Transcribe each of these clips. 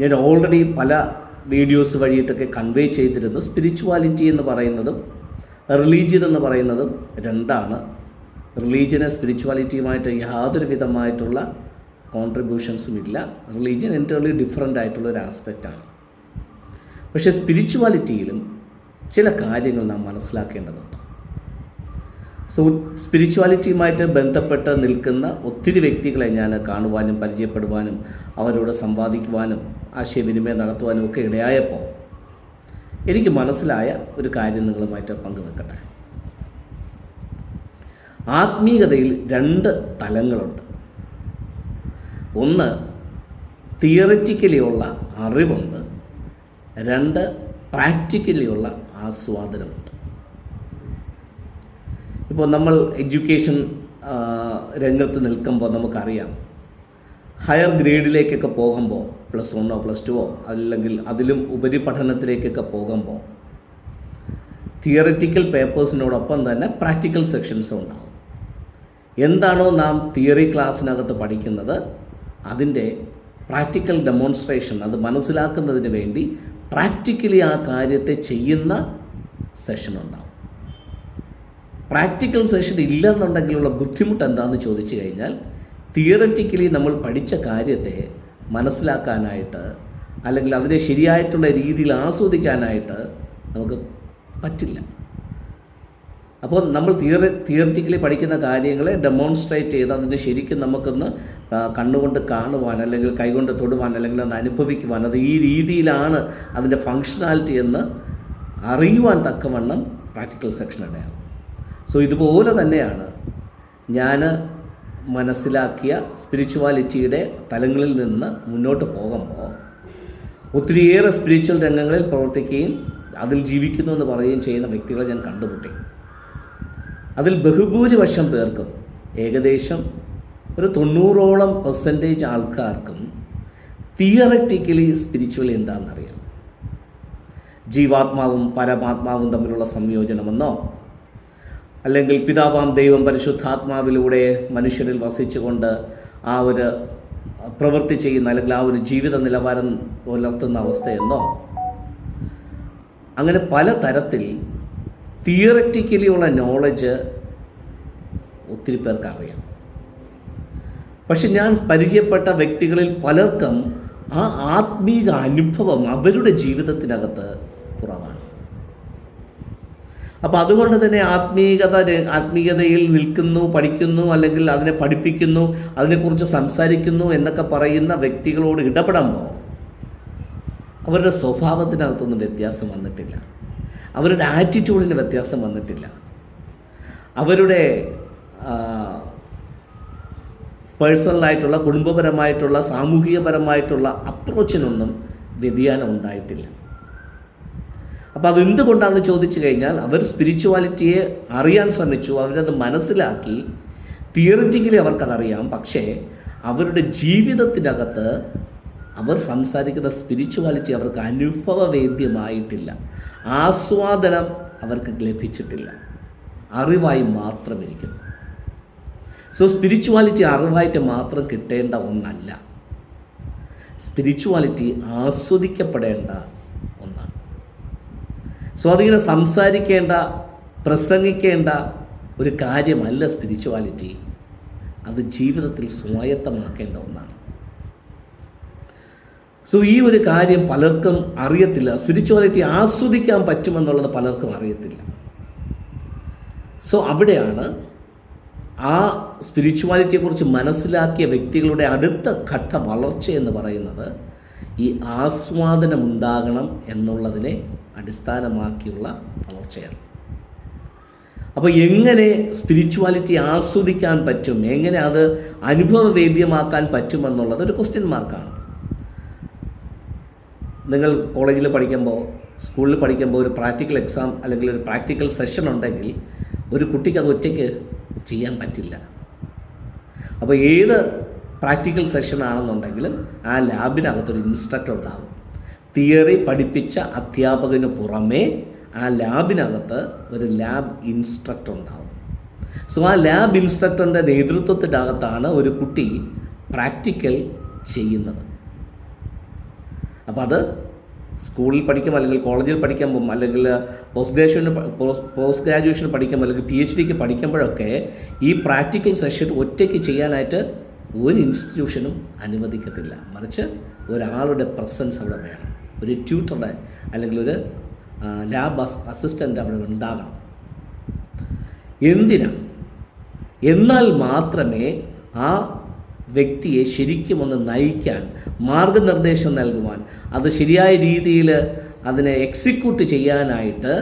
ഞാൻ ഓൾറെഡി പല വീഡിയോസ് വഴിയിട്ടൊക്കെ കൺവേ ചെയ്തിരുന്നു. സ്പിരിച്വാലിറ്റി എന്ന് പറയുന്നതും റിലീജിയൻ എന്ന് പറയുന്നതും രണ്ടാണ്. റിലീജിയന് സ്പിരിച്വാലിറ്റിയുമായിട്ട് യാതൊരു വിധമായിട്ടുള്ള കോൺട്രിബ്യൂഷൻസും ഇല്ല. റിലീജിയൻ എന്റർലി ഡിഫറെന്റ് ആയിട്ടുള്ള ഒരു ആസ്പെക്റ്റാണ് പക്ഷേ സ്പിരിച്വാലിറ്റിയിലും ചില കാര്യങ്ങൾ നാം മനസ്സിലാക്കേണ്ടതുണ്ട്. സോ സ്പിരിച്വാലിറ്റിയുമായിട്ട് ബന്ധപ്പെട്ട് നിൽക്കുന്ന ഒത്തിരി വ്യക്തികളെ ഞാൻ കാണുവാനും പരിചയപ്പെടുവാനും അവരോട് സംവാദിക്കുവാനും ആശയവിനിമയം നടത്തുവാനും ഒക്കെ ഇടയായപ്പോൾ എനിക്ക് മനസ്സിലായ ഒരു കാര്യം നിങ്ങളുമായിട്ട് പങ്കുവെക്കട്ടെ. ആത്മീയതയിൽ രണ്ട് തലങ്ങളുണ്ട്. ഒന്ന് തിയററ്റിക്കലി ഉള്ള അറിവുണ്ട്. രണ്ട് പ്രാക്ടിക്കലി ഉള്ള ആസ്വാദനമുണ്ട്. ഇപ്പോൾ നമ്മൾ എഡ്യൂക്കേഷൻ രംഗത്ത് നിൽക്കുമ്പോൾ നമുക്കറിയാം. ഹയർ ഗ്രേഡിലേക്കൊക്കെ പോകുമ്പോൾ പ്ലസ് വണ്ണോ പ്ലസ് ടുവോ അല്ലെങ്കിൽ അതിലും ഉപരിപഠനത്തിലേക്കൊക്കെ പോകുമ്പോൾ തിയററ്റിക്കൽ പേപ്പേഴ്സിനോടൊപ്പം തന്നെ പ്രാക്ടിക്കൽ സെക്ഷൻസും ഉണ്ടാകും എന്താണോ നാം തിയറി ക്ലാസ്സിനകത്ത് പഠിക്കുന്നത് അതിന്റെ പ്രാക്ടിക്കൽ ഡെമോൺസ്ട്രേഷൻ അത് മനസ്സിലാക്കുന്നതിന് വേണ്ടി പ്രാക്ടിക്കലി ആ കാര്യത്തെ ചെയ്യുന്ന സെഷൻ ഉണ്ടാവും. പ്രാക്ടിക്കൽ സെഷൻ ഇല്ലെന്നുണ്ടെങ്കിലുള്ള ബുദ്ധിമുട്ട് എന്താണെന്ന് ചോദിച്ചു കഴിഞ്ഞാൽ തിയററ്റിക്കലി നമ്മൾ പഠിച്ച കാര്യത്തെ മനസ്സിലാക്കാനായിട്ട് അല്ലെങ്കിൽ അതിനെ ശരിയായിട്ടുള്ള രീതിയിൽ ആസ്വദിക്കാനായിട്ട് നമുക്ക് പറ്റില്ല. അപ്പോൾ നമ്മൾ തിയറ തിയററ്റിക്കലി പഠിക്കുന്ന കാര്യങ്ങളെ ഡെമോൺസ്ട്രേറ്റ് ചെയ്ത് അതിനെ ശരിക്കും നമുക്കൊന്ന് കണ്ണുകൊണ്ട് കാണുവാൻ അല്ലെങ്കിൽ കൈകൊണ്ട് തൊടുവാൻ അല്ലെങ്കിൽ അത് അനുഭവിക്കുവാൻ അത് ഈ രീതിയിലാണ് അതിന്റെ ഫങ്ഷണാലിറ്റി എന്ന് അറിയുവാൻ തക്കവണ്ണം പ്രാക്ടിക്കൽ സെക്ഷൻ ഇടയാണ് സോ ഇതുപോലെ തന്നെയാണ് ഞാൻ മനസ്സിലാക്കിയ സ്പിരിച്വാലിറ്റിയുടെ തലങ്ങളിൽ നിന്ന് മുന്നോട്ട് പോകുമ്പോൾ ഒത്തിരിയേറെ സ്പിരിച്വൽ രംഗങ്ങളിൽ പ്രവർത്തിക്കുകയും അതിൽ ജീവിക്കുന്നു എന്ന് പറയുകയും ചെയ്യുന്ന വ്യക്തികളെ ഞാൻ കണ്ടുമുട്ടി. അതിൽ ബഹുഭൂരിപക്ഷം പേർക്കും ഏകദേശം ഒരു തൊണ്ണൂറോളം പെർസെന്റേജ് ആൾക്കാർക്കും തിയററ്റിക്കലി സ്പിരിച്വൽ എന്താണെന്നറിയാം. ജീവാത്മാവും പരമാത്മാവും തമ്മിലുള്ള സംയോജനമെന്നോ അല്ലെങ്കിൽ പിതാവാം ദൈവം പരിശുദ്ധാത്മാവിലൂടെ മനുഷ്യരിൽ വസിച്ചുകൊണ്ട് ആ ഒരു പ്രവൃത്തി ചെയ്യുന്ന അല്ലെങ്കിൽ ആ ഒരു ജീവിത നിലവാരം പുലർത്തുന്ന അവസ്ഥയെന്നോ അങ്ങനെ പല തരത്തിൽ തിയററ്റിക്കലി ഉള്ള നോളജ് ഒത്തിരി പേർക്ക് അറിയാം. പക്ഷെ ഞാൻ പരിചയപ്പെട്ട വ്യക്തികളിൽ പലർക്കും ആ ആത്മീക അനുഭവം അവരുടെ ജീവിതത്തിനകത്ത് അപ്പോൾ അതുകൊണ്ട് തന്നെ ആത്മീയത ആത്മീയതയിൽ നിൽക്കുന്നു പഠിക്കുന്നു അല്ലെങ്കിൽ അതിനെ പഠിപ്പിക്കുന്നു അതിനെക്കുറിച്ച് സംസാരിക്കുന്നു എന്നൊക്കെ പറയുന്ന വ്യക്തികളോട് ഇടപെടുമ്പോൾ അവരുടെ സ്വഭാവത്തിനകത്തൊന്നും വ്യത്യാസം വന്നിട്ടില്ല. അവരുടെ ആറ്റിറ്റ്യൂഡിന് വ്യത്യാസം വന്നിട്ടില്ല. അവരുടെ പേഴ്സണലായിട്ടുള്ള കുടുംബപരമായിട്ടുള്ള സാമൂഹികപരമായിട്ടുള്ള അപ്രോച്ചിനൊന്നും വ്യതിയാനം ഉണ്ടായിട്ടില്ല. അപ്പോൾ അതെന്തുകൊണ്ടാണെന്ന് ചോദിച്ചു കഴിഞ്ഞാൽ അവർ സ്പിരിച്വാലിറ്റിയെ അറിയാൻ ശ്രമിച്ചു അവരത് മനസ്സിലാക്കി. തിയറിറ്റിക്കലി അവർക്കതറിയാം പക്ഷേ അവരുടെ ജീവിതത്തിനകത്ത് അവർ സംസാരിക്കുന്ന സ്പിരിച്വാലിറ്റി അവർക്ക് അനുഭവവേദ്യമായിട്ടില്ല. ആസ്വാദനം അവർക്ക് ലഭിച്ചിട്ടില്ല. അറിവായി മാത്രം ഇരിക്കുന്നു സോ സ്പിരിച്വാലിറ്റി അറിവായിട്ട് മാത്രം കിട്ടേണ്ട ഒന്നല്ല. സ്പിരിച്വാലിറ്റി ആസ്വദിക്കപ്പെടേണ്ട സോ അതിങ്ങനെ സംസാരിക്കേണ്ട പ്രസംഗിക്കേണ്ട ഒരു കാര്യമല്ല സ്പിരിച്വാലിറ്റി. അത് ജീവിതത്തിൽ സ്വായത്തമാക്കേണ്ട ഒന്നാണ്. സോ ഈ ഒരു കാര്യം പലർക്കും അറിയത്തില്ല. സ്പിരിച്വാലിറ്റി ആസ്വദിക്കാൻ പറ്റുമെന്നുള്ളത് പലർക്കും അറിയത്തില്ല. സോ അവിടെയാണ് ആ സ്പിരിച്വാലിറ്റിയെക്കുറിച്ച് മനസ്സിലാക്കിയ വ്യക്തികളുടെ അടുത്ത ഘട്ട വളർച്ച എന്ന് പറയുന്നത് ഈ ആസ്വാദനമുണ്ടാകണം എന്നുള്ളതിനെ അടിസ്ഥാനമാക്കിയുള്ള വളർച്ചയാണ്. അപ്പോൾ എങ്ങനെ സ്പിരിച്വാലിറ്റി ആസ്വദിക്കാൻ പറ്റും? എങ്ങനെ അത് അനുഭവവേദ്യമാക്കാൻ പറ്റുമെന്നുള്ളത് ഒരു ക്വസ്റ്റ്യൻ മാർക്കാണ് നിങ്ങൾ കോളേജിൽ പഠിക്കുമ്പോൾ സ്കൂളിൽ പഠിക്കുമ്പോൾ ഒരു പ്രാക്ടിക്കൽ എക്സാം അല്ലെങ്കിൽ ഒരു പ്രാക്ടിക്കൽ സെഷൻ ഉണ്ടെങ്കിൽ ഒരു കുട്ടിക്ക് അത് ഒറ്റയ്ക്ക് ചെയ്യാൻ പറ്റില്ല. അപ്പോൾ ഏത് പ്രാക്ടിക്കൽ സെഷൻ ആണെന്നുണ്ടെങ്കിലും ആ ലാബിനകത്തൊരു ഇൻസ്ട്രക്ടർ ഉണ്ടാകും തിയറി പഠിപ്പിച്ച അധ്യാപകന് പുറമേ ആ ലാബിനകത്ത് ഒരു ലാബ് ഇൻസ്ട്രക്ടർ ഉണ്ടാവും. സോ ആ ലാബ് ഇൻസ്ട്രക്ടറിന്റെ നേതൃത്വത്തിനകത്താണ് ഒരു കുട്ടി പ്രാക്ടിക്കൽ ചെയ്യുന്നത്. അപ്പോൾ അത് സ്കൂളിൽ പഠിക്കുമ്പോൾ അല്ലെങ്കിൽ കോളേജിൽ പഠിക്കുമ്പം അല്ലെങ്കിൽ പോസ്റ്റ് ഗ്രാജുവേഷന് പോസ്റ്റ് ഗ്രാജുവേഷൻ പഠിക്കുമ്പോൾ അല്ലെങ്കിൽ പി എച്ച് ഡിക്ക് പഠിക്കുമ്പോഴൊക്കെ ഈ പ്രാക്ടിക്കൽ സെഷൻ ഒറ്റയ്ക്ക് ചെയ്യാനായിട്ട് ഒരു ഇൻസ്റ്റിറ്റ്യൂഷനും അനുവദിക്കത്തില്ല. മറിച്ച് ഒരാളുടെ പ്രസൻസ് അവിടെ വേണം. ഒരു ട്യൂട്ടറുടെ അല്ലെങ്കിൽ ഒരു ലാബ് അസിസ്റ്റന്റ് അവിടെ ഉണ്ടാകണം. എന്തിനാ? എന്നാൽ മാത്രമേ ആ വ്യക്തിയെ ശരിക്കും ഒന്ന് നയിക്കാൻ മാർഗനിർദ്ദേശം നൽകുവാൻ അത് ശരിയായ രീതിയിൽ അതിനെ എക്സിക്യൂട്ട് ചെയ്യാനായിട്ട്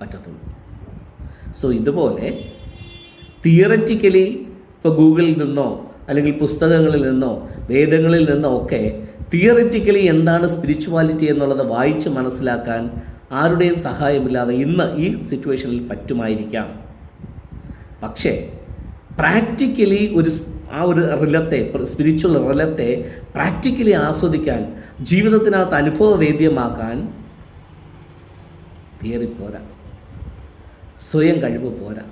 പറ്റത്തുള്ളൂ. സോ ഇതുപോലെ തിയററ്റിക്കലി ഇപ്പോൾ ഗൂഗിളിൽ നിന്നോ അല്ലെങ്കിൽ പുസ്തകങ്ങളിൽ നിന്നോ വേദങ്ങളിൽ നിന്നോ ഒക്കെ തിയററ്റിക്കലി എന്താണ് സ്പിരിച്വാലിറ്റി എന്നുള്ളത് വായിച്ച് മനസ്സിലാക്കാൻ ആരുടെയും സഹായമില്ലാതെ ഇന്ന് ഈ സിറ്റുവേഷനിൽ പറ്റുമായിരിക്കാം. പക്ഷേ പ്രാക്ടിക്കലി ഒരു ആ ഒരു റിലത്തെ സ്പിരിച്വൽ റിലത്തെ പ്രാക്ടിക്കലി ആസ്വദിക്കാൻ ജീവിതത്തിനകത്ത് അനുഭവവേദ്യമാക്കാൻ തിയറി പോരാ. സ്വയം കഴിവ് പോരാ.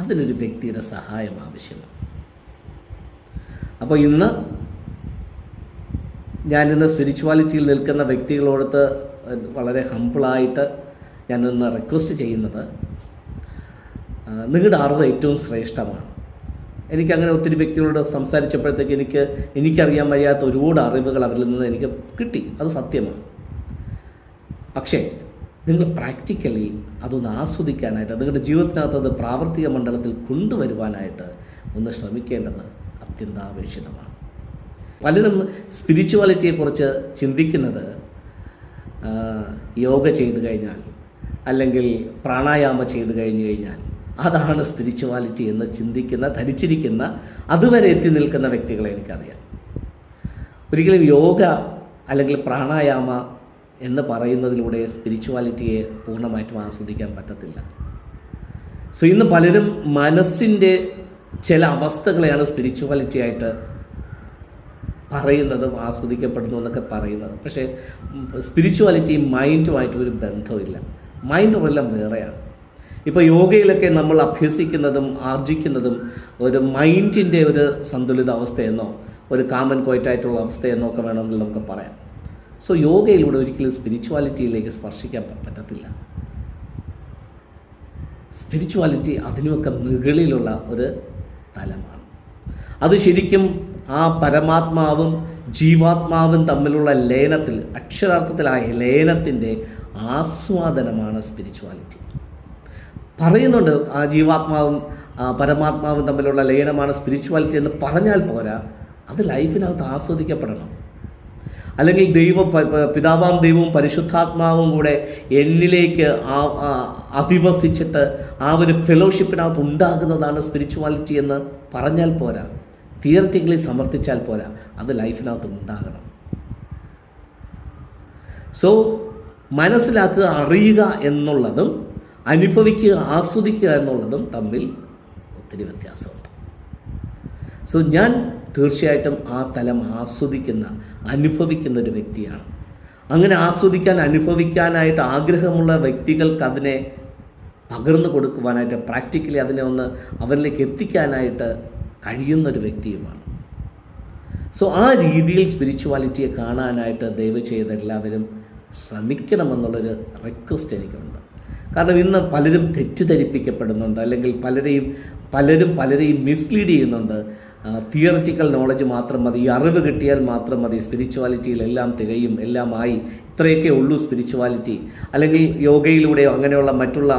അതിനൊരു വ്യക്തിയുടെ സഹായം ആവശ്യമാണ്. അപ്പോൾ ഇന്ന് ഞാനിന്ന് സ്പിരിച്വാലിറ്റിയിൽ നിൽക്കുന്ന വ്യക്തികളോടത്ത് വളരെ ഹമ്പിളായിട്ട് ഞാനിന്ന് റിക്വസ്റ്റ് ചെയ്യുന്നത് നിങ്ങളുടെ അറിവ് ഏറ്റവും ശ്രേഷ്ഠമാണ്. എനിക്കങ്ങനെ ഒത്തിരി വ്യക്തികളോട് സംസാരിച്ചപ്പോഴത്തേക്ക് എനിക്ക് എനിക്കറിയാൻ വയ്യാത്ത ഒരുപാട് അറിവുകൾ അവരിൽ നിന്ന് എനിക്ക് കിട്ടി. അത് സത്യമാണ്. പക്ഷേ നിങ്ങൾ പ്രാക്ടിക്കലി അതൊന്ന് ആസ്വദിക്കാനായിട്ട് നിങ്ങളുടെ ജീവിതത്തിനകത്ത് അത് പ്രാവർത്തിക മണ്ഡലത്തിൽ കൊണ്ടുവരുവാനായിട്ട് ഒന്ന് ശ്രമിക്കേണ്ടത് അത്യന്താപേക്ഷിതമാണ്. പലരും സ്പിരിച്വാലിറ്റിയെക്കുറിച്ച് ചിന്തിക്കുന്നത് യോഗ ചെയ്തു കഴിഞ്ഞാൽ അല്ലെങ്കിൽ പ്രാണായാമം ചെയ്തു കഴിഞ്ഞു കഴിഞ്ഞാൽ അതാണ് സ്പിരിച്വാലിറ്റി എന്ന് ചിന്തിക്കുന്ന ധരിച്ചിരിക്കുന്ന അതുവരെ എത്തി നിൽക്കുന്ന വ്യക്തികളെ എനിക്കറിയാം. ഒരിക്കലും യോഗ അല്ലെങ്കിൽ പ്രാണായാമ എന്ന് പറയുന്നതിലൂടെ സ്പിരിച്വാലിറ്റിയെ പൂർണമായിട്ടും ആസ്വദിക്കാൻ പറ്റത്തില്ല. സോ ഇന്ന് പലരും മനസ്സിന്റെ ചില അവസ്ഥകളെയാണ് സ്പിരിച്വാലിറ്റി ആയിട്ട് പറയുന്നതും ആസ്വദിക്കപ്പെടുന്നു എന്നൊക്കെ പറയുന്നത്. പക്ഷേ സ്പിരിച്വാലിറ്റിയും മൈൻഡുമായിട്ട് ഒരു ബന്ധമില്ല മൈൻഡ് എല്ലാം വേറെയാണ്. ഇപ്പോൾ യോഗയിലൊക്കെ നമ്മൾ അഭ്യസിക്കുന്നതും ആർജിക്കുന്നതും ഒരു മൈൻഡിന്റെ ഒരു സന്തുലിത അവസ്ഥയെന്നോ ഒരു കാമൻ കോയിറ്റായിട്ടുള്ള അവസ്ഥയെന്നോ ഒക്കെ വേണമെങ്കിൽ നമുക്ക് പറയാം. സോ യോഗയിലൂടെ ഒരിക്കലും സ്പിരിച്വാലിറ്റിയിലേക്ക് സ്പർശിക്കാൻ പറ്റത്തില്ല. സ്പിരിച്വാലിറ്റി അതിനുമൊക്കെ മുകളിലുള്ള ഒരു തലമാണ്. അത് ശരിക്കും ആ പരമാത്മാവും ജീവാത്മാവും തമ്മിലുള്ള ലയനത്തിൽ അക്ഷരാർത്ഥത്തിൽ ആ ലയനത്തിന്റെ ആസ്വാദനമാണ് സ്പിരിച്വാലിറ്റി പറയുന്നുണ്ട് ആ ജീവാത്മാവും പരമാത്മാവും തമ്മിലുള്ള ലയനമാണ് സ്പിരിച്വാലിറ്റി എന്ന് പറഞ്ഞാൽ പോരാ അത് ലൈഫിനകത്ത് ആസ്വദിക്കപ്പെടണം. അല്ലെങ്കിൽ ദൈവം പിതാവാം ദൈവവും പരിശുദ്ധാത്മാവും കൂടെ എന്നിലേക്ക് അധിവസിച്ചിട്ട് ആ ഒരു ഫെലോഷിപ്പിനകത്ത് ഉണ്ടാകുന്നതാണ് സ്പിരിച്വാലിറ്റി എന്ന് പറഞ്ഞാൽ പോരാ. തിയററ്റിക്കലി സമർത്ഥിച്ചാൽ പോരാ. അത് ലൈഫിനകത്ത് ഉണ്ടാകണം. സോ മനസ്സിലാക്കുക അറിയുക എന്നുള്ളതും അനുഭവിക്കുക ആസ്വദിക്കുക എന്നുള്ളതും തമ്മിൽ ഒത്തിരി വ്യത്യാസമുണ്ട്. സോ ഞാൻ തീർച്ചയായിട്ടും ആ തലം ആസ്വദിക്കുന്ന അനുഭവിക്കുന്ന ഒരു വ്യക്തിയാണ്. അങ്ങനെ ആസ്വദിക്കാൻ അനുഭവിക്കാനായിട്ട് ആഗ്രഹമുള്ള വ്യക്തികൾക്ക് അതിനെ പകർന്നു കൊടുക്കുവാനായിട്ട് പ്രാക്ടിക്കലി അതിനെ ഒന്ന് അവരിലേക്ക് എത്തിക്കാനായിട്ട് കഴിയുന്നൊരു വ്യക്തിയുമാണ്. സോ ആ രീതിയിൽ സ്പിരിച്വാലിറ്റിയെ കാണാനായിട്ട് ദയവ് ചെയ്ത് എല്ലാവരും ശ്രമിക്കണമെന്നുള്ളൊരു റിക്വസ്റ്റ് എനിക്കുണ്ട്. കാരണം ഇന്ന് പലരും തെറ്റിദ്ധരിപ്പിക്കപ്പെടുന്നുണ്ട് അല്ലെങ്കിൽ പലരെയും പലരും പലരെയും മിസ്ലീഡ് ചെയ്യുന്നുണ്ട്. തിയററ്റിക്കൽ നോളജ് മാത്രം മതി ഈ അറിവ് കിട്ടിയാൽ മാത്രം മതി സ്പിരിച്വാലിറ്റിയിൽ എല്ലാം തികയും എല്ലാമായി ഇത്രയൊക്കെ ഉള്ളൂ സ്പിരിച്വാലിറ്റി അല്ലെങ്കിൽ യോഗയിലൂടെയോ അങ്ങനെയുള്ള മറ്റുള്ള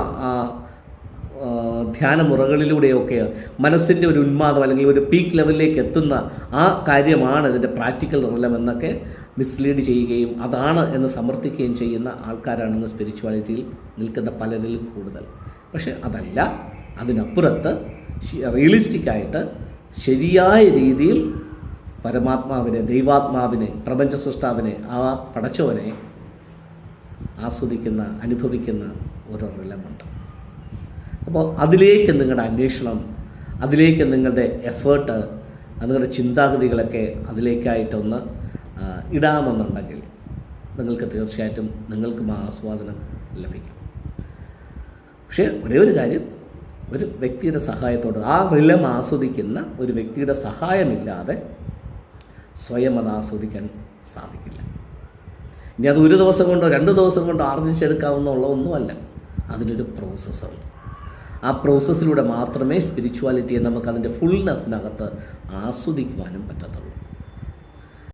ആ, മുറകളിലൂടെയൊക്കെ മനസ്സിന്റെ ഒരു ഉന്മാദം അല്ലെങ്കിൽ ഒരു പീക്ക് ലെവലിലേക്ക് എത്തുന്ന ആ കാര്യമാണ് ഇതിന്റെ പ്രാക്ടിക്കൽ റിലം എന്നൊക്കെ മിസ്ലീഡ് ചെയ്യുകയും അതാണ് എന്ന് സമർത്ഥിക്കുകയും ചെയ്യുന്ന ആൾക്കാരാണെന്ന് സ്പിരിച്വാലിറ്റിയിൽ നിൽക്കുന്ന പലരിലും കൂടുതൽ. പക്ഷേ അതല്ല അതിനപ്പുറത്ത് റിയലിസ്റ്റിക്കായിട്ട് ശരിയായ രീതിയിൽ പരമാത്മാവിനെ ദൈവാത്മാവിനെ പ്രപഞ്ച സൃഷ്ടാവിനെ ആ പടച്ചവനെ ആസ്വദിക്കുന്ന അനുഭവിക്കുന്ന ഒരു റിലമുണ്ട് അപ്പോൾ അതിലേക്ക് നിങ്ങളുടെ അന്വേഷണം അതിലേക്ക് നിങ്ങളുടെ എഫേർട്ട് നിങ്ങളുടെ ചിന്താഗതികളൊക്കെ അതിലേക്കായിട്ടൊന്ന് ഇടാമെന്നുണ്ടെങ്കിൽ നിങ്ങൾക്ക് തീർച്ചയായിട്ടും നിങ്ങൾക്കും ആസ്വാദനം ലഭിക്കും. പക്ഷേ ഒരേ ഒരു കാര്യം ഒരു വ്യക്തിയുടെ സഹായത്തോട് ആ റിലം ആസ്വദിക്കുന്ന ഒരു വ്യക്തിയുടെ സഹായമില്ലാതെ സ്വയം അത് ആസ്വദിക്കാൻ സാധിക്കില്ല. ഇനി അത് ഒരു ദിവസം കൊണ്ടോ രണ്ട് ദിവസം കൊണ്ടോ ആർജിച്ചെടുക്കാവുന്നുള്ള ഒന്നുമല്ല. അതിനൊരു പ്രോസസ്സുണ്ട് ആ പ്രോസസ്സിലൂടെ മാത്രമേ സ്പിരിച്വാലിറ്റിയെ നമുക്ക് അതിന്റെ ഫുൾനെസ്സിനകത്ത് ആസ്വദിക്കുവാനും പറ്റത്തുള്ളൂ.